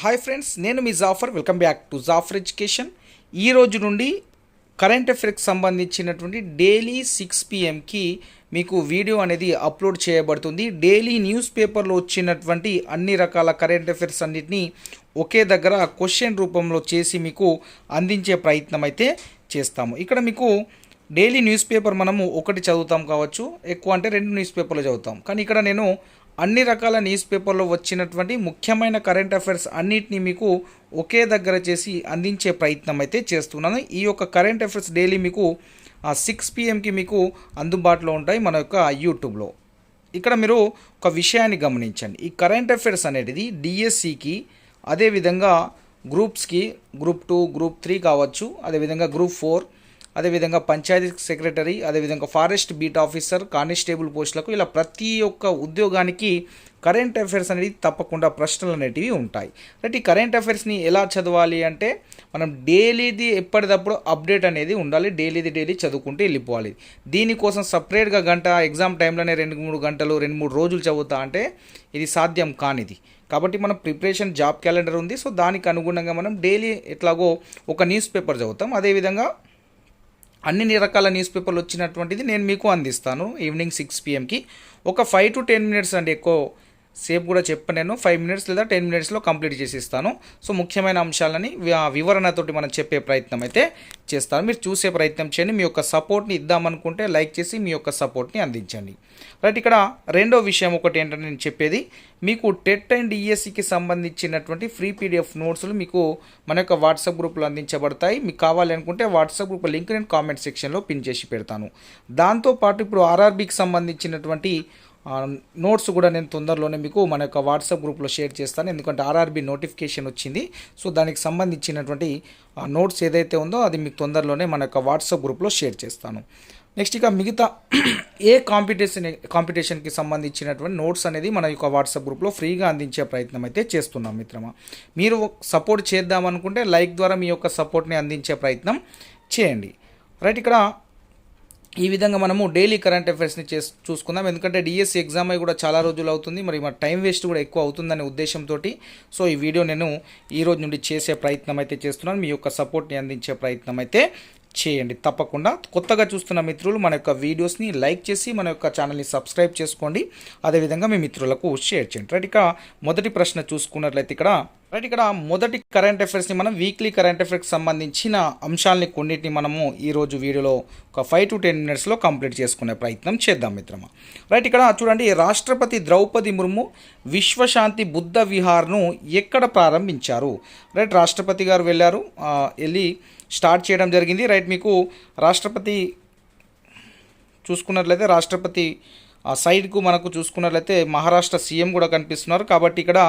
Hi friends నేను మీ Jafar welcome back to Jafar education ఈ రోజు నుండి కరెంట్ అఫైర్కి సంబంధించినటువంటి డైలీ సిక్స్ పిఎంకి మీకు వీడియో అనేది అప్లోడ్ చేయబడుతుంది. డైలీ న్యూస్ పేపర్లో వచ్చినటువంటి అన్ని రకాల కరెంట్ అఫైర్స్ అన్నిటినీ ఒకే దగ్గర క్వశ్చన్ రూపంలో చేసి మీకు అందించే ప్రయత్నం అయితే చేస్తాము. ఇక్కడ మీకు డైలీ న్యూస్ పేపర్ మనము ఒకటి చదువుతాం కావచ్చు. ఎక్కువ అంటే రెండు న్యూస్ పేపర్లు చదువుతాం. కానీ ఇక్కడ నేను అన్ని రకాల న్యూస్ పేపర్లో వచ్చినటువంటి ముఖ్యమైన కరెంట్ అఫైర్స్ అన్నిటినీ మీకు ఒకే దగ్గర చేసి అందించే ప్రయత్నం అయితే చేస్తున్నాను. ఈ యొక్క కరెంట్ అఫైర్స్ డైలీ మీకు సిక్స్ పిఎంకి మీకు అందుబాటులో ఉంటాయి మన యొక్క యూట్యూబ్లో. ఇక్కడ మీరు ఒక విషయాన్ని గమనించండి. ఈ కరెంట్ అఫైర్స్ అనేది డిఎస్సికి అదేవిధంగా గ్రూప్స్కి గ్రూప్ టూ గ్రూప్ త్రీ కావచ్చు అదేవిధంగా గ్రూప్ ఫోర్ అదేవిధంగా పంచాయతీ సెక్రటరీ అదేవిధంగా ఫారెస్ట్ బీట్ ఆఫీసర్ కానిస్టేబుల్ పోస్టులకు ఇలా ప్రతి ఒక్క ఉద్యోగానికి కరెంట్ అఫైర్స్ అనేది తప్పకుండా ప్రశ్నలు అనేటివి ఉంటాయి. రైట్ ఈ కరెంట్ అఫైర్స్ని ఎలా చదవాలి అంటే మనం డైలీది ఎప్పటికప్పుడు అప్డేట్ అనేది ఉండాలి. డైలీది డైలీ చదువుకుంటూ వెళ్ళిపోవాలి. దీనికోసం సపరేట్గా గంట ఎగ్జామ్ టైంలోనే రెండు మూడు గంటలు రెండు మూడు రోజులు చదువుతా అంటే ఇది సాధ్యం కానిది. కాబట్టి మనం ప్రిపరేషన్ జాబ్ క్యాలెండర్ ఉంది. సో దానికి అనుగుణంగా మనం డైలీ ఎట్లాగో ఒక న్యూస్ పేపర్ చదువుతాం. అదేవిధంగా అన్ని రకాల న్యూస్ పేపర్లు వచ్చినటువంటిది నేను మీకు అందిస్తాను ఈవినింగ్ సిక్స్ పిఎంకి ఒక ఫైవ్ టు టెన్ మినిట్స్ అండి ఎక్కువ సేపు కూడా చెప్పను నేను. ఫైవ్ మినిట్స్ లేదా టెన్ మినిట్స్లో కంప్లీట్ చేసి ఇస్తాను సో ముఖ్యమైన అంశాలని వివరణతోటి మనం చెప్పే ప్రయత్నం అయితే చేస్తాను. మీరు చూసే ప్రయత్నం చేయండి. మీ యొక్క సపోర్ట్ని ఇద్దామనుకుంటే లైక్ చేసి మీ యొక్క సపోర్ట్ని అందించండి. రైట్ ఇక్కడ రెండో విషయం ఒకటి ఏంటంటే నేను చెప్పేది. మీకు టెట్ అండ్ ఈఎస్సికి సంబంధించినటువంటి ఫ్రీ పీడిఎఫ్ నోట్స్లు మీకు మన యొక్క వాట్సాప్ గ్రూప్లో అందించబడతాయి. మీకు కావాలి అనుకుంటే వాట్సాప్ గ్రూప్ లింక్ నేను కామెంట్ సెక్షన్లో పిన్ చేసి పెడతాను. దాంతోపాటు ఇప్పుడు ఆర్ఆర్బీకి సంబంధించినటువంటి నోట్స్ కూడా నేను తొందరలోనే మీకు మన యొక్క వాట్సాప్ గ్రూప్లో షేర్ చేస్తాను. ఎందుకంటే ఆర్ఆర్బి నోటిఫికేషన్ వచ్చింది. సో దానికి సంబంధించినటువంటి నోట్స్ ఏదైతే ఉందో అది మీకు తొందరలోనే మన యొక్క వాట్సాప్ గ్రూప్లో షేర్ చేస్తాను. నెక్స్ట్ ఇక మిగతా ఏ కాంపిటీషన్ కాంపిటీషన్కి సంబంధించినటువంటి నోట్స్ అనేది మన యొక్క వాట్సాప్ గ్రూప్లో ఫ్రీగా అందించే ప్రయత్నం అయితే చేస్తున్నాం మిత్రమా. మీరు సపోర్ట్ చేద్దామనుకుంటే లైక్ ద్వారా మీ యొక్క సపోర్ట్ని అందించే ప్రయత్నం చేయండి. రైట్ ఇక్కడ ఈ విధంగా మనము డైలీ కరెంట్ అఫైర్స్ని చే చూసుకుందాం. ఎందుకంటే డిఎస్సి ఎగ్జామ్ అయి కూడా చాలా రోజులు అవుతుంది. మరి మా టైం వేస్ట్ కూడా ఎక్కువ అవుతుందనే ఉద్దేశంతో సో ఈ వీడియో నేను ఈ రోజు నుండి చేసే ప్రయత్నం అయితే చేస్తున్నాను. మీ యొక్క సపోర్ట్ని అందించే ప్రయత్నం అయితే చేయండి. తప్పకుండా. కొత్తగా చూస్తున్న మిత్రులు మన యొక్క వీడియోస్ని లైక్ చేసి మన యొక్క ఛానల్ని సబ్స్క్రైబ్ చేసుకోండి. అదేవిధంగా మీ మిత్రులకు షేర్ చేయండి. రైట్ ఇక మొదటి ప్రశ్న చూసుకున్నట్లయితే ఇక్కడ రైట్ ఇక్కడ మొదటి కరెంట్ అఫైర్స్ని మనం వీక్లీ కరెంట్ అఫైర్స్కి సంబంధించిన అంశాలని కొన్నిటిని మనము ఈరోజు వీడియోలో ఒక ఫైవ్ టు టెన్ మినిట్స్లో కంప్లీట్ చేసుకునే ప్రయత్నం చేద్దాం మిత్రమా. రైట్ ఇక్కడ చూడండి రాష్ట్రపతి ద్రౌపది ముర్ము విశ్వశాంతి బుద్ధ విహార్ను ఎక్కడ ప్రారంభించారు? రైట్ రాష్ట్రపతి గారు వెళ్ళారు వెళ్ళి స్టార్ట్ చేయడం జరిగింది. రైట్ మీకు రాష్ట్రపతి చూసుకున్నట్లయితే రాష్ట్రపతి ఆ సైడ్కు మనకు చూసుకున్నట్లయితే మహారాష్ట్ర సీఎం కూడా కనిపిస్తున్నారు. కాబట్టి ఇక్కడ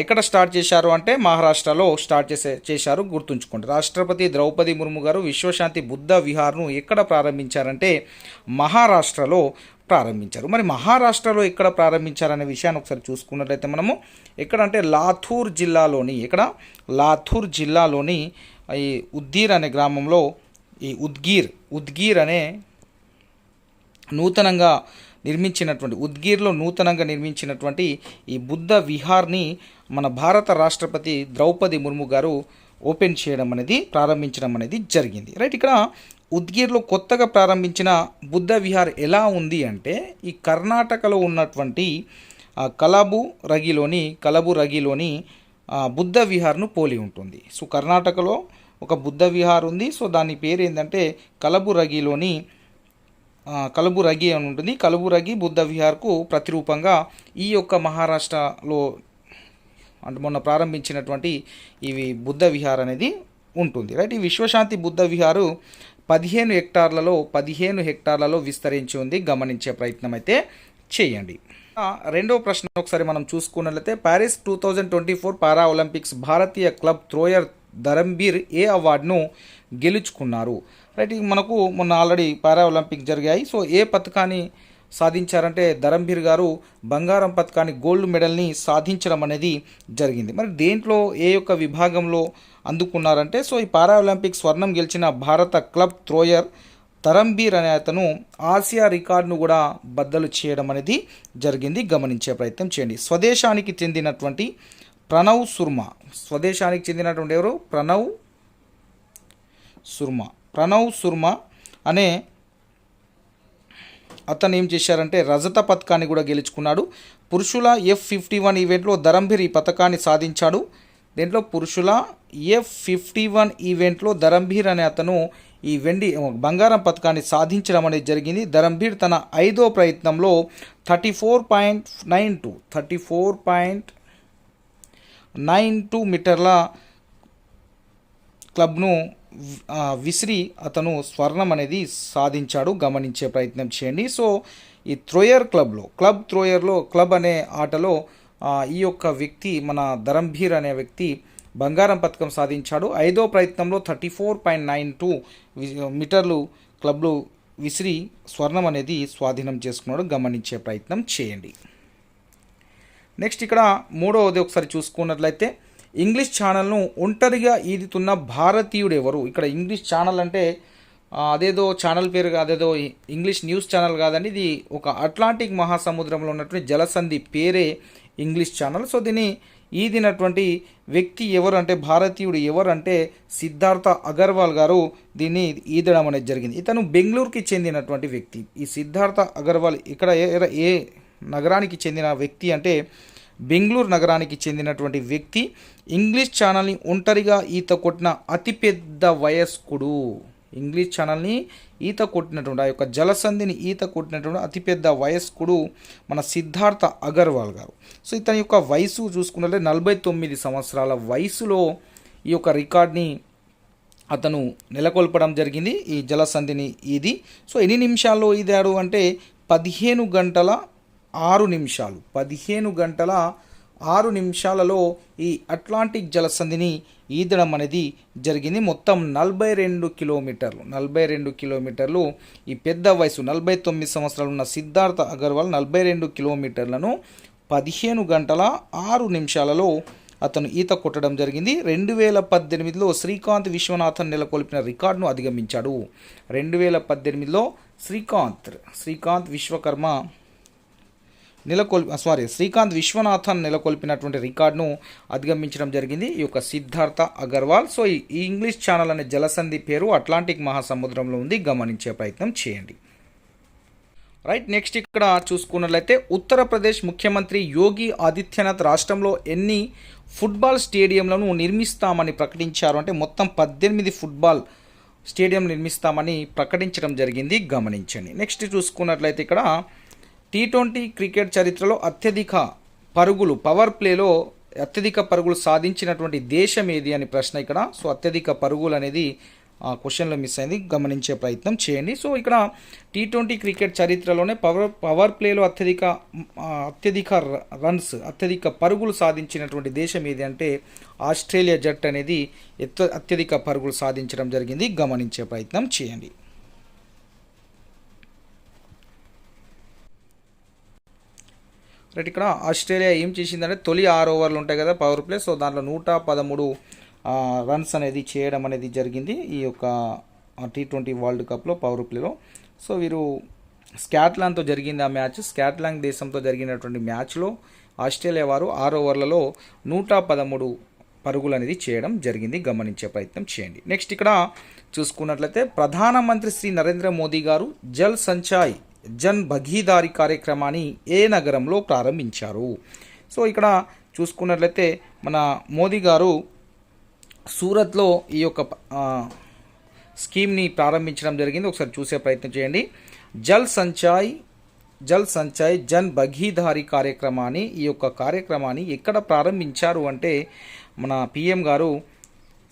ఎక్కడ స్టార్ట్ చేశారు అంటే మహారాష్ట్రలో స్టార్ట్ చేసే చేశారు గుర్తుంచుకోండి. రాష్ట్రపతి ద్రౌపది ముర్ము గారు విశ్వశాంతి బుద్ధ విహార్ను ఎక్కడ ప్రారంభించారంటే మహారాష్ట్రలో ప్రారంభించారు. మరి మహారాష్ట్రలో ఎక్కడ ప్రారంభించారనే విషయాన్ని ఒకసారి చూసుకున్నట్లయితే మనము ఎక్కడ అంటే లాథూర్ జిల్లాలోని ఇక్కడ లాథూర్ జిల్లాలోని ఈ ఉద్దీర్ అనే గ్రామంలో ఈ ఉద్గీర్ ఉద్గీర్ అనే నూతనంగా నిర్మించినటువంటి ఉద్గీర్లో నూతనంగా నిర్మించినటువంటి ఈ బుద్ధ విహార్ని మన భారత రాష్ట్రపతి ద్రౌపది ముర్ము గారు ఓపెన్ చేయడం అనేది ప్రారంభించడం అనేది జరిగింది. రైట్ ఇక్కడ ఉద్గీర్లో కొత్తగా ప్రారంభించిన బుద్ధ విహార్ ఎలా ఉంది అంటే ఈ కర్ణాటకలో ఉన్నటువంటి కలబు రగిలోని కలబు రగిలోని బుద్ధ విహార్ను పోలి ఉంటుంది. సో కర్ణాటకలో ఒక బుద్ధ విహార్ ఉంది. సో దాని పేరు ఏంటంటే కలబురగిలోని కలుబు రగి అని ఉంటుంది. కలబురగి బుద్ధ విహార్కు ప్రతిరూపంగా ఈ యొక్క మహారాష్ట్రలో అంటే మొన్న ప్రారంభించినటువంటి ఇవి బుద్ధ విహార్ అనేది ఉంటుంది. రైట్? ఈ విశ్వశాంతి బుద్ధ విహారు పదిహేను హెక్టార్లలో పదిహేను హెక్టార్లలో విస్తరించి ఉంది. గమనించే ప్రయత్నం అయితే చేయండి. రెండవ ప్రశ్న ఒకసారి మనం చూసుకున్నట్లయితే Paris two thousand twenty four para Olympics భారతీయ క్లబ్ త్రోయర్ ధరంబీర్ ఏ అవార్డును గెలుచుకున్నారు? రైట్ మనకు మొన్న ఆల్రెడీ పారా ఒలింపిక్ జరిగాయి. సో ఏ పథకాన్ని సాధించారంటే ధరంభీర్ గారు బంగారం పథకాన్ని గోల్డ్ మెడల్ని సాధించడం అనేది జరిగింది. మరి దేంట్లో ఏ యొక్క విభాగంలో అందుకున్నారంటే సో ఈ పారా ఒలింపిక్ స్వర్ణం గెలిచిన భారత క్లబ్ త్రోయర్ తరంబీర్ అనే అతను ఆసియా రికార్డును కూడా బద్దలు చేయడం అనేది జరిగింది. గమనించే ప్రయత్నం చేయండి. స్వదేశానికి చెందినటువంటి ప్రణవ్ సుర్మా స్వదేశానికి చెందినటువంటి ఎవరు? ప్రణవ్ సుర్మా ప్రణవ్ సుర్మా అనే అతను ఏం చేశారంటే రజత పథకాన్ని కూడా గెలుచుకున్నాడు. పురుషుల ఎఫ్ ఫిఫ్టీ వన్ ఈవెంట్లో ధరంబీర్ ఈ పథకాన్ని సాధించాడు. దీంట్లో పురుషుల ఎఫ్ ఫిఫ్టీ వన్ ఈవెంట్లో ధరంభీర్ అనే అతను ఈ వెండి బంగారం పథకాన్ని సాధించడం అనేది జరిగింది. ధరంభీర్ తన ఐదో ప్రయత్నంలో thirty four point nine two thirty four point nine two మీటర్ల క్లబ్ను విసిరి అతను స్వర్ణం అనేది సాధించాడు. గమనించే ప్రయత్నం చేయండి. సో ఈ థ్రోయర్ క్లబ్లో క్లబ్ థ్రోయర్లో క్లబ్ అనే ఆటలో ఈ యొక్క వ్యక్తి మన ధరంభీర్ అనే వ్యక్తి బంగారం పథకం సాధించాడు. ఐదో ప్రయత్నంలో thirty four point nine two మీటర్లు క్లబ్లు విసిరి స్వర్ణం అనేది స్వాధీనం చేసుకున్నాడు. గమనించే ప్రయత్నం చేయండి. నెక్స్ట్ ఇక్కడ మూడవది ఒకసారి చూసుకున్నట్లయితే ఇంగ్లీష్ ఛానల్ను ఒంటరిగా ఈదుతున్న భారతీయుడు ఎవరు ఇక్కడ ఇంగ్లీష్ ఛానల్ అంటే అదేదో ఛానల్ పేరు అదేదో ఇంగ్లీష్ న్యూస్ ఛానల్ కాదండి. ఇది ఒక అట్లాంటిక్ మహాసముద్రంలో ఉన్నటువంటి జలసంధి పేరే ఇంగ్లీష్ ఛానల్. సో దీన్ని ఈదినటువంటి వ్యక్తి ఎవరు అంటే భారతీయుడు ఎవరు అంటే సిద్ధార్థ అగర్వాల్ గారు దీన్ని ఈదడం అనేది జరిగింది. ఇతను బెంగళూరుకి చెందినటువంటి వ్యక్తి. ఈ సిద్ధార్థ అగర్వాల్ ఇక్కడ ఏ- ఏ నగరానికి చెందిన వ్యక్తి అంటే బెంగళూరు నగరానికి చెందినటువంటి వ్యక్తి ఇంగ్లీష్ ఛానల్ని ఒంటరిగా ఈత కొట్టిన అతిపెద్ద వయస్కుడు. ఇంగ్లీష్ ఛానల్ని ఈత కొట్టినటువంటి ఆ యొక్క జలసంధిని ఈత కొట్టినటువంటి అతిపెద్ద వయస్కుడు మన సిద్ధార్థ అగర్వాల్ గారు. సో ఇతని యొక్క వయసు చూసుకున్నట్లే నలభై తొమ్మిది సంవత్సరాల వయసులో ఈ యొక్క రికార్డ్ని అతను నెలకొల్పడం జరిగింది ఈ జలసంధిని ఇది. సో ఎన్ని నిమిషాల్లో ఈదాడు అంటే పదిహేను గంటల ఆరు నిమిషాలు. పదిహేను గంటల ఆరు నిమిషాలలో ఈ అట్లాంటిక్ జలసంధిని ఈదడం అనేది జరిగింది. మొత్తం నలభై రెండు కిలోమీటర్లు నలభై రెండు కిలోమీటర్లు ఈ పెద్ద వయసు నలభై తొమ్మిది సంవత్సరాలు ఉన్న సిద్ధార్థ అగర్వాల్ నలభై రెండు కిలోమీటర్లను పదిహేను గంటల ఆరు నిమిషాలలో అతను ఈత కొట్టడం జరిగింది. రెండు వేల పద్దెనిమిదిలో శ్రీకాంత్ విశ్వనాథన్ నెలకొల్పిన రికార్డును అధిగమించాడు. రెండు వేల పద్దెనిమిదిలో శ్రీకాంత్ శ్రీకాంత్ విశ్వకర్మ నెలకొల్పి సారీ శ్రీకాంత్ విశ్వనాథన్ నెలకొల్పినటువంటి రికార్డును అధిగమించడం జరిగింది. ఈ యొక్క సిద్ధార్థ అగర్వాల్. సో ఈ ఇంగ్లీష్ ఛానల్ అనే జలసంధి పేరు అట్లాంటిక్ మహాసముద్రంలో ఉంది. గమనించే ప్రయత్నం చేయండి. రైట్ నెక్స్ట్ ఇక్కడ చూసుకున్నట్లయితే ఉత్తరప్రదేశ్ ముఖ్యమంత్రి యోగి ఆదిత్యనాథ్ రాష్ట్రంలో ఎన్ని ఫుట్బాల్ స్టేడియంలను నిర్మిస్తామని ప్రకటించారు? అంటే మొత్తం పద్దెనిమిది ఫుట్బాల్ స్టేడియం నిర్మిస్తామని ప్రకటించడం జరిగింది. గమనించండి. నెక్స్ట్ చూసుకున్నట్లయితే ఇక్కడ టీ ట్వంటీ క్రికెట్ చరిత్రలో అత్యధిక పరుగులు పవర్ ప్లేలో అత్యధిక పరుగులు సాధించినటువంటి దేశం ఏది అని ప్రశ్న ఇక్కడ. సో అత్యధిక పరుగులు అనేది ఆ క్వశ్చన్లో మిస్ అయింది. గమనించే ప్రయత్నం చేయండి. సో ఇక్కడ టీ ట్వంటీ క్రికెట్ చరిత్రలోనే పవర్ పవర్ ప్లేలో అత్యధిక అత్యధిక ర- రన్స్ అత్యధిక పరుగులు సాధించినటువంటి దేశం ఏది అంటే ఆస్ట్రేలియా జట్ అనేది ఎత్త అత్యధిక పరుగులు సాధించడం జరిగింది. గమనించే ప్రయత్నం చేయండి. రైట్ ఇక్కడ ఆస్ట్రేలియా ఏం చేసిందంటే తొలి ఆరు ఓవర్లు ఉంటాయి కదా పవర్ ప్లే సో దాంట్లో నూట పదమూడు రన్స్ అనేది చేయడం అనేది జరిగింది ఈ యొక్క టీ ట్వంటీ వరల్డ్ కప్లో పవర్ ప్లేలో. సో వీరు స్కాట్లాండ్తో జరిగింది ఆ మ్యాచ్ స్కాట్లాండ్ దేశంతో జరిగినటువంటి మ్యాచ్లో ఆస్ట్రేలియా వారు ఆరు ఓవర్లలో నూట పదమూడు పరుగులు అనేది చేయడం జరిగింది. గమనించే ప్రయత్నం చేయండి. నెక్స్ట్ ఇక్కడ చూసుకున్నట్లయితే ప్రధానమంత్రి శ్రీ నరేంద్ర మోదీ గారు జల్ సంచాయ్ జన్ భగీదారి కార్యక్రమాన్ని ఏ నగరంలో ప్రారంభించారు? సో ఇక్కడ చూసుకున్నట్లయితే మన మోదీ గారు సూరత్లో ఈ యొక్క స్కీమ్ని ప్రారంభించడం జరిగింది. ఒకసారి చూసే ప్రయత్నం చేయండి. జల్ సంచాయ్ జల్ సంచాయ్ జన్ భగీదారి కార్యక్రమాన్ని ఈ యొక్క కార్యక్రమాన్ని ఎక్కడ ప్రారంభించారు అంటే మన పిఎం గారు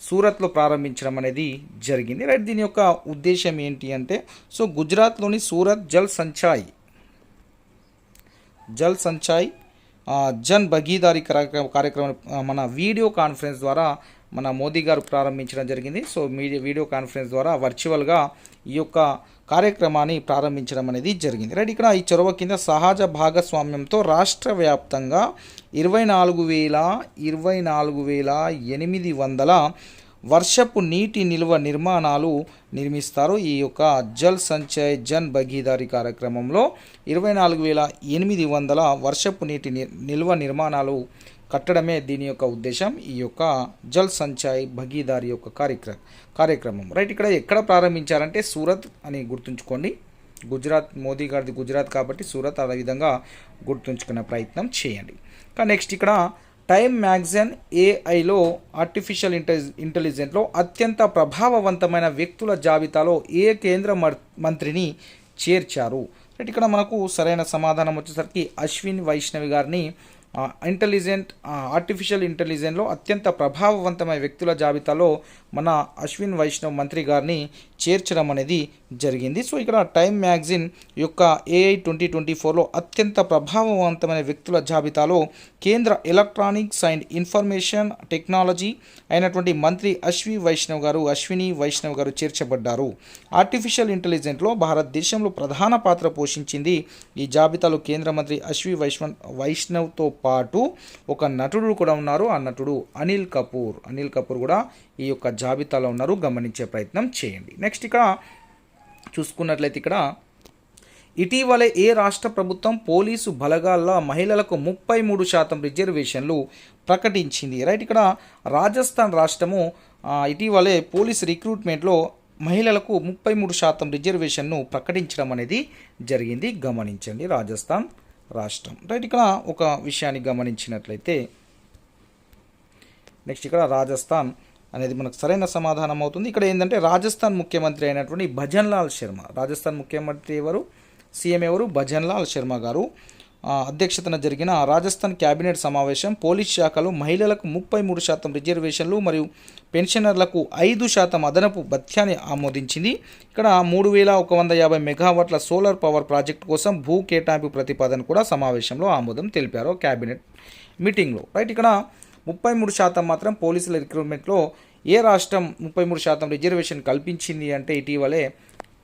సూరత్లో ప్రారంభించడం అనేది జరిగింది. రైట్ దీని యొక్క ఉద్దేశం ఏంటి అంటే సో గుజరాత్లోని సూరత్ జల్ సంచాయ్ జల్ సంచాయ్ జన్ భగీదారి కార్యక్రమ కార్యక్రమం మన వీడియో కాన్ఫరెన్స్ ద్వారా మన మోదీ గారు ప్రారంభించడం జరిగింది. సో మీడియా వీడియో కాన్ఫరెన్స్ ద్వారా వర్చువల్గా ఈ యొక్క కార్యక్రమాన్ని ప్రారంభించడం అనేది జరిగింది. రైట్ ఇక్కడ ఈ చొరవ కింద సహజ భాగస్వామ్యంతో రాష్ట్ర వ్యాప్తంగా ఇరవై నాలుగు వేల ఇరవై నాలుగు వేల ఎనిమిది వందల వర్షపు నీటి నిల్వ నిర్మాణాలు నిర్మిస్తారు ఈ యొక్క జల్ సంచయ్ జన్ భగీదారి కార్యక్రమంలో. ఇరవై నాలుగు వేల ఎనిమిది వందల వర్షపు నీటి నిల్వ నిర్మాణాలు కట్టడమే దీని యొక్క ఉద్దేశం ఈ యొక్క జల్ సంచాయ్ భగీదారి యొక్క కార్యక్రమం కార్యక్రమం. రైట్ ఇక్కడ ఎక్కడ ప్రారంభించారంటే సూరత్ అని గుర్తుంచుకోండి. గుజరాత్ మోదీ గారిది గుజరాత్ కాబట్టి సూరత్ అదే విధంగా గుర్తుంచుకునే ప్రయత్నం చేయండి. కానీ నెక్స్ట్ ఇక్కడ టైమ్ మ్యాగజైన్ ఏఐలో ఆర్టిఫిషియల్ ఇంటెలి ఇంటెలిజెంట్లో అత్యంత ప్రభావవంతమైన వ్యక్తుల జాబితాలో ఏ కేంద్ర మంత్రిని చేర్చారు. రైట్ ఇక్కడ మనకు సరైన సమాధానం వచ్చేసరికి అశ్విన్ వైష్ణవి గారిని ఇంటెలిజెంట్ ఆర్టిఫిషియల్ ఇంటెలిజెంట్లో అత్యంత ప్రభావవంతమైన వ్యక్తుల జాబితాలో మన అశ్విన్ వైష్ణవ్ మంత్రి గారిని చేర్చడం అనేది జరిగింది. సో ఇక్కడ టైమ్ మ్యాగజిన్ యొక్క ఏఐ ట్వంటీ ట్వంటీ ఫోర్లో అత్యంత ప్రభావవంతమైన వ్యక్తుల జాబితాలో కేంద్ర ఎలక్ట్రానిక్స్ అండ్ ఇన్ఫర్మేషన్ టెక్నాలజీ అయినటువంటి మంత్రి అశ్వి వైష్ణవ్ గారు అశ్విని వైష్ణవ్ గారు చేర్చబడ్డారు. ఆర్టిఫిషియల్ ఇంటెలిజెంట్లో భారతదేశంలో ప్రధాన పాత్ర పోషించింది ఈ జాబితాలో కేంద్ర మంత్రి అశ్వి వైష్ణవ్ వైష్ణవ్తో పాటు ఒక నటుడు కూడా ఉన్నారు. ఆ నటుడు అనిల్ కపూర్. అనిల్ కపూర్ కూడా ఈ యొక్క జాబితాలో ఉన్నారు. గమనించే ప్రయత్నం చేయండి. నెక్స్ట్ ఇక్కడ చూసుకున్నట్లయితే ఇక్కడ ఇటీవలే ఏ రాష్ట్ర ప్రభుత్వం పోలీసు బలగాల్లో మహిళలకు ముప్పై మూడు శాతం రిజర్వేషన్లు ప్రకటించింది. రైట్ ఇక్కడ రాజస్థాన్ రాష్ట్రము ఇటీవలే పోలీస్ రిక్రూట్మెంట్లో మహిళలకు ముప్పై మూడు శాతం రిజర్వేషన్ను ప్రకటించడం అనేది జరిగింది. గమనించండి రాజస్థాన్ రాష్ట్రం. రైట్ ఇక్కడ ఒక విషయాన్ని గమనించినట్లయితే నెక్స్ట్ ఇక్కడ రాజస్థాన్ అనేది మనకు సరైన సమాధానం అవుతుంది. ఇక్కడ ఏంటంటే రాజస్థాన్ ముఖ్యమంత్రి అయినటువంటి భజన్లాల్ శర్మ. రాజస్థాన్ ముఖ్యమంత్రి ఎవరు? సీఎం ఎవరు? భజన్లాల్ శర్మ గారు. అధ్యక్షతన జరిగిన రాజస్థాన్ కేబినెట్ సమావేశం పోలీస్ శాఖలో మహిళలకు ముప్పై మూడు శాతం రిజర్వేషన్లు మరియు పెన్షనర్లకు ఐదు శాతం అదనపు భత్యాన్ని ఆమోదించింది. ఇక్కడ మూడు వేల ఒక వంద యాభై మెగావాట్ల సోలార్ పవర్ ప్రాజెక్టు కోసం భూ కేటాయింపు ప్రతిపాదన కూడా సమావేశంలో ఆమోదం తెలిపారు కేబినెట్ మీటింగ్లో. రైట్ ఇక్కడ ముప్పై మూడు శాతం మాత్రం పోలీసుల రిక్రూట్మెంట్లో ఏ రాష్ట్రం ముప్పై మూడు శాతం రిజర్వేషన్ కల్పించింది అంటే ఇటీవలే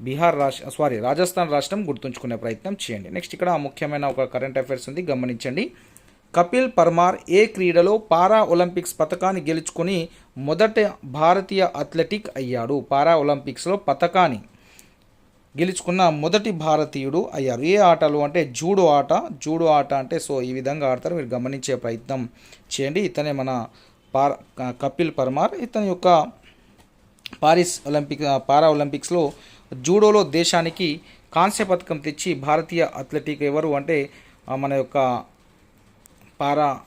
బీహార్ రాష్ట్ర సారీ రాజస్థాన్ రాష్ట్రం గుర్తుంచుకునే ప్రయత్నం చేయండి. నెక్స్ట్ ఇక్కడ ముఖ్యమైన ఒక కరెంట్ అఫైర్స్ ఉంది గమనించండి. కపిల్ పర్మార్ ఏ క్రీడలో పారా ఒలింపిక్స్ పథకాన్ని గెలుచుకొని మొదట భారతీయ అథ్లెటిక్ అయ్యాడు? పారా ఒలింపిక్స్లో పథకాన్ని గెలుచుకున్న మొదటి భారతీయుడు అయ్యారు. ఏ ఆటలు అంటే జూడో ఆట. జూడో ఆట అంటే సో ఈ విధంగా ఆడతారు. మీరు గమనించే ప్రయత్నం చేయండి. ఇతనే మన పార్ కపిల్ పర్మార్. ఇతని యొక్క పారిస్ ఒలింపిక్ పారా ఒలింపిక్స్లో జూడోలో దేశానికి కాంస్య పథకం తెచ్చి భారతీయ అథ్లెటిక్ ఎవరు అంటే మన యొక్క పారా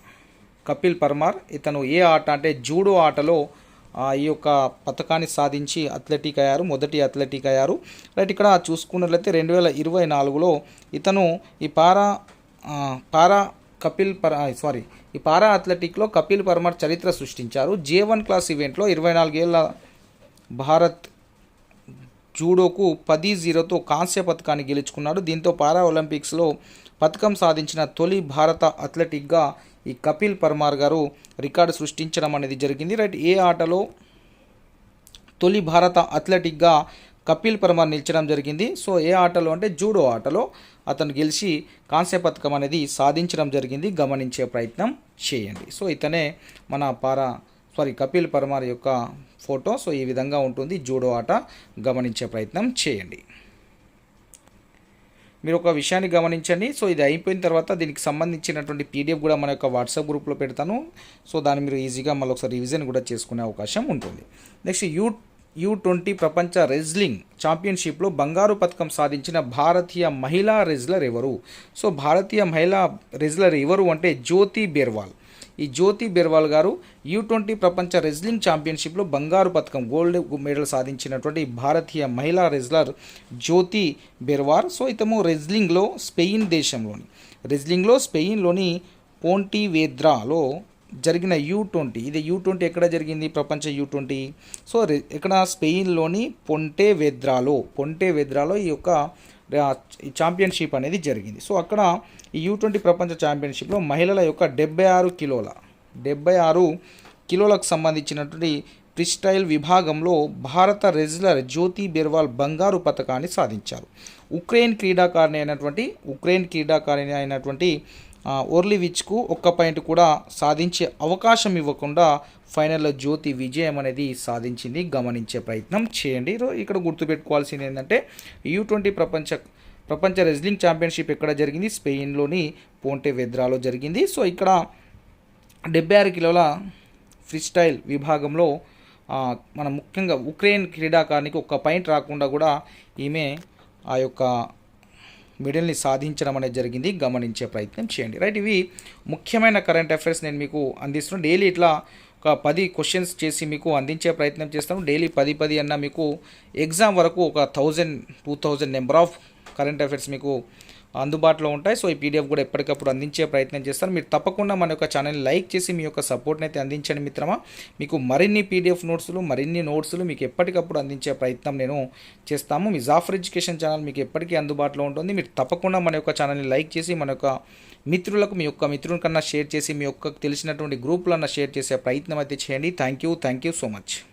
కపిల్ పర్మార్. ఇతను ఏ ఆట అంటే జూడో ఆటలో ఈ యొక్క పథకాన్ని సాధించి అథ్లెటిక్ అయ్యారు మొదటి అథ్లెటిక్ అయ్యారు. రైట్ ఇక్కడ చూసుకున్నట్లయితే రెండు వేల ఇరవై నాలుగులో ఇతను ఈ పారా పారా కపిల్ పర్ సారీ ఈ పారా అథ్లెటిక్లో కపిల్ పర్మార్ చరిత్ర సృష్టించారు. జే వన్ క్లాస్ ఈవెంట్లో ఇరవై నాలుగేళ్ళ భారత్ జూడోకు పది జీరోతో కాంస్య పథకాన్ని గెలుచుకున్నాడు. దీంతో పారా ఒలింపిక్స్లో పథకం సాధించిన తొలి భారత అథ్లెటిక్గా ఈ కపిల్ పర్మార్ గారు రికార్డు సృష్టించడం అనేది జరిగింది. రైట్ ఏ ఆటలో తొలి భారత అథ్లెటిక్గా కపిల్ పర్మార్ నిలిచడం జరిగింది. సో ఏ ఆటలో అంటే జూడో ఆటలో అతను గెలిచి కాంస్య పథకం అనేది సాధించడం జరిగింది. గమనించే ప్రయత్నం చేయండి. సో ఇతనే మన పారా సారీ కపిల్ పర్మార్ యొక్క ఫోటో. సో ఈ విధంగా ఉంటుంది జూడో ఆట. గమనించే ప్రయత్నం చేయండి. మీరు ఒక విషయాన్ని గమనించండి. సో ఇది అయిపోయిన తర్వాత దీనికి సంబంధించినటువంటి పీడిఎఫ్ కూడా మన యొక్క వాట్సాప్ గ్రూప్లో పెడతాను. సో దాన్ని మీరు ఈజీగా మళ్ళీ ఒకసారి రివిజన్ కూడా చేసుకునే అవకాశం ఉంటుంది. నెక్స్ట్ యూ యూ ట్వంటీ ప్రపంచ రెజ్లింగ్ ఛాంపియన్షిప్లో బంగారు పథకం సాధించిన భారతీయ మహిళా రెజ్లర్ ఎవరు? సో భారతీయ మహిళా రెజ్లర్ ఎవరు అంటే జ్యోతి బెర్వాల్. ఈ జ్యోతి బెర్వాల్ గారు యూ ట్వంటీ ప్రపంచ రెజ్లింగ్ ఛాంపియన్షిప్లో బంగారు పథకం గోల్డ్ మెడల్ సాధించినటువంటి భారతీయ మహిళా రెజ్లర్ జ్యోతి బెర్వార్ సో ఇతము రెజ్లింగ్లో స్పెయిన్ దేశంలోని రెజ్లింగ్లో స్పెయిన్లోని పోంటివేద్రాలో జరిగిన యూ ట్వంటీ ఇది యూ ట్వంటీ ఎక్కడ జరిగింది? ప్రపంచ యూ ట్వంటీ సో ఇక్కడ స్పెయిన్లోని పొంటే వెద్రాలో పొంటే వెద్రాలో ఈ యొక్క ఛాంపియన్షిప్ అనేది జరిగింది. సో అక్కడ ఈ యూ ట్వంటీ ప్రపంచ ఛాంపియన్షిప్లో మహిళల యొక్క డెబ్బై ఆరు కిలోల డెబ్బై ఆరు కిలోలకు సంబంధించినటువంటి ఫ్రీస్టైల్ విభాగంలో భారత రెజ్లర్ జ్యోతి బెర్వాల్ బంగారు పథకాన్ని సాధించారు. ఉక్రెయిన్ క్రీడాకారిణి అయినటువంటి ఉక్రెయిన్ క్రీడాకారిణి అయినటువంటి ఓర్లీ విచ్కు ఒక్క పాయింట్ కూడా సాధించే అవకాశం ఇవ్వకుండా ఫైనల్లో జ్యోతి విజయం అనేది సాధించింది. గమనించే ప్రయత్నం చేయండి. ఇక్కడ గుర్తుపెట్టుకోవాల్సింది ఏంటంటే యూ ట్వంటీ ప్రపంచ ప్రపంచ రెజ్లింగ్ ఛాంపియన్షిప్ ఎక్కడ జరిగింది? స్పెయిన్లోని పోంటే వెద్రాలో జరిగింది. సో ఇక్కడ డెబ్బై ఆరు కిలోల ఫ్రీ స్టైల్ విభాగంలో మన ముఖ్యంగా ఉక్రెయిన్ క్రీడాకారునికి ఒక్క పాయింట్ రాకుండా కూడా ఈమె ఆ యొక్క మెడల్ని సాధించడం అనేది జరిగింది. గమనించే ప్రయత్నం చేయండి. రైట్ ఇవి ముఖ్యమైన కరెంట్ అఫైర్స్ నేను మీకు అందిస్తున్నాను. డైలీ ఇట్లా ఒక పది క్వశ్చన్స్ చేసి మీకు అందించే ప్రయత్నం చేస్తాను. డైలీ పది పది అన్న మీకు ఎగ్జామ్ వరకు ఒక thousand two thousand number of current affairs మీకు అందుబాటులో ఉంటాయి. సో ఈ పీడిఎఫ్ కూడా ఎప్పటికప్పుడు అందించే ప్రయత్నం చేస్తాను. మీరు తప్పకుండా మన యొక్క ఛానల్ లైక్ చేసి మీ యొక్క సపోర్ట్ని అయితే అందించండి మిత్రమా. మీకు మరిన్ని పీడిఎఫ్ నోట్స్లు మరిన్ని నోట్స్లు మీకు ఎప్పటికప్పుడు అందించే ప్రయత్నం నేను చేస్తాము. మీ జాఫర్ ఎడ్యుకేషన్ ఛానల్ మీకు ఎప్పటికీ అందుబాటులో ఉంటుంది. మీరు తప్పకుండా మన యొక్క ఛానల్ని లైక్ చేసి మన యొక్క మిత్రులకు మీ యొక్క మిత్రుల కన్నా షేర్ చేసి మీ యొక్క తెలిసినటువంటి గ్రూపులన్నా షేర్ చేసే ప్రయత్నం అయితే చేయండి. Thank you. Thank you so much.